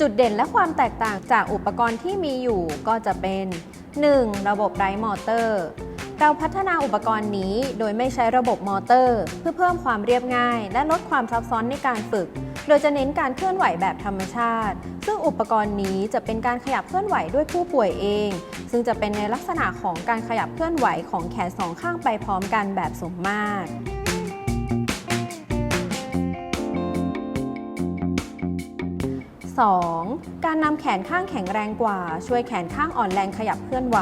จุดเด่นและความแตกต่างจากอุปกรณ์ที่มีอยู่ก็จะเป็น 1. ระบบไร้มอเตอร์ เราพัฒนาอุปกรณ์นี้โดยไม่ใช้ระบบมอเตอร์ เพื่อเพิ่มความเรียบง่าย และลดความซับซ้อนในการฝึก โดยจะเน้นการเคลื่อนไหวแบบธรรมชาติ ซึ่งอุปกรณ์นี้จะเป็นการขยับเคลื่อนไหวด้วยผู้ป่วยเอง ซึ่งจะเป็นในลักษณะของการขยับเคลื่อนไหวของแขนสองข้างไปพร้อมกันแบบสมมาตร 2. การนำแขนข้างแข็งแรงกว่า ช่วยแขนข้างอ่อนแรงขยับเคลื่อนไหว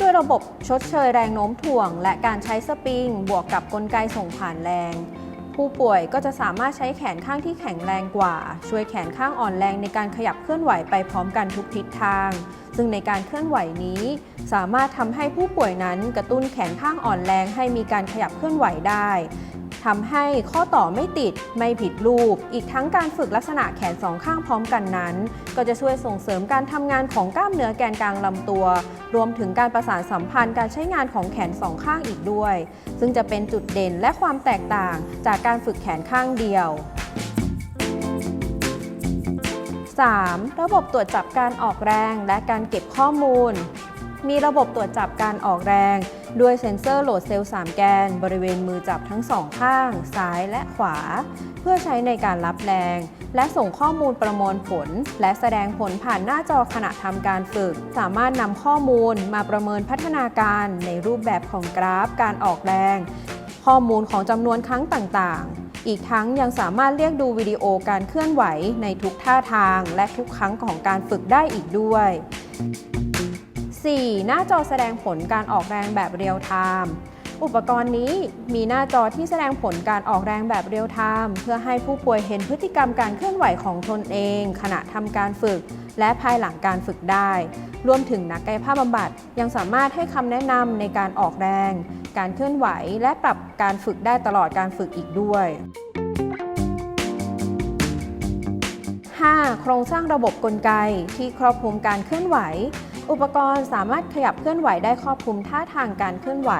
ด้วยระบบชดเชยแรงโน้มถ่วง และการใช้สปริง บวกกับกลไกส่งผ่านแรง ผู้ป่วยก็จะสามารถใช้แขนข้างที่แข็งแรงกว่า ช่วยแขนข้างอ่อนแรงในการขยับเคลื่อนไหวไปพร้อมกันทุกทิศทาง ซึ่งในการเคลื่อนไหวนี้ สามารถทำให้ผู้ป่วยนั้นกระตุ้นแขนข้างอ่อนแรงให้มีการขยับเคลื่อนไหวได้ ทำให้ข้อต่อไม่ติดไม่ผิดรูป อีกทั้งการฝึกลักษณะแขนสองข้างพร้อมกันนั้น ก็จะช่วยส่งเสริมการทำงานของกล้ามเนื้อแกนกลางลำตัว รวมถึงการประสานสัมพันธ์การใช้งานของแขนสองข้างอีกด้วย ซึ่งจะเป็นจุดเด่นและความแตกต่างจากการฝึกแขนข้างเดียว 3. ระบบตรวจจับการออกแรงและการเก็บข้อมูล มีระบบตรวจจับการออกแรง ด้วยเซ็นเซอร์โหลดเซลล์ 3 แกน บริเวณมือจับทั้งสองข้าง ซ้ายและขวา เพื่อใช้ในการรับแรง และส่งข้อมูลประมวลผล และแสดงผลผ่านหน้าจอขณะทำการฝึก สามารถนำข้อมูลมาประเมินพัฒนาการในรูปแบบของกราฟการออกแรง ข้อมูลของจำนวนครั้งต่างๆอีกทั้งยังสามารถเรียกดูวิดีโอการเคลื่อนไหวในทุกท่าทางและทุกครั้งของการฝึกได้อีกด้วย 4. หน้าจอแสดงผลการออกแรงแบบเรียลไทม์อุปกรณ์นี้มีหน้าจอที่แสดงผลการออกแรงแบบเรียลไทม์เพื่อให้ผู้ป่วยเห็นพฤติกรรมการเคลื่อนไหวของตนเอง ขณะทำการฝึก และภายหลังการฝึกได้ รวมถึงนักกายภาพบำบัดยังสามารถให้คำแนะนำในการออกแรง การเคลื่อนไหวและปรับการฝึกได้ตลอดการฝึกอีกด้วย 5. โครงสร้างระบบกลไกที่ครอบคลุมการเคลื่อนไหว อุปกรณ์สามารถขยับเคลื่อนไหวได้ครอบคลุมท่าทางการเคลื่อนไหว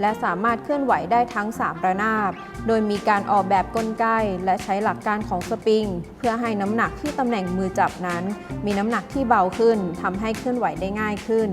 และสามารถเคลื่อนไหวได้ทั้ง3ระนาบ โดยมีการออกแบบกลไก และใช้หลักการของสปริง เพื่อให้น้ำหนักที่ตำแหน่งมือจับนั้น มีน้ำหนักที่เบาขึ้นทำให้เคลื่อนไหวได้ง่ายขึ้น